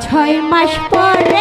ছয় মাস পরে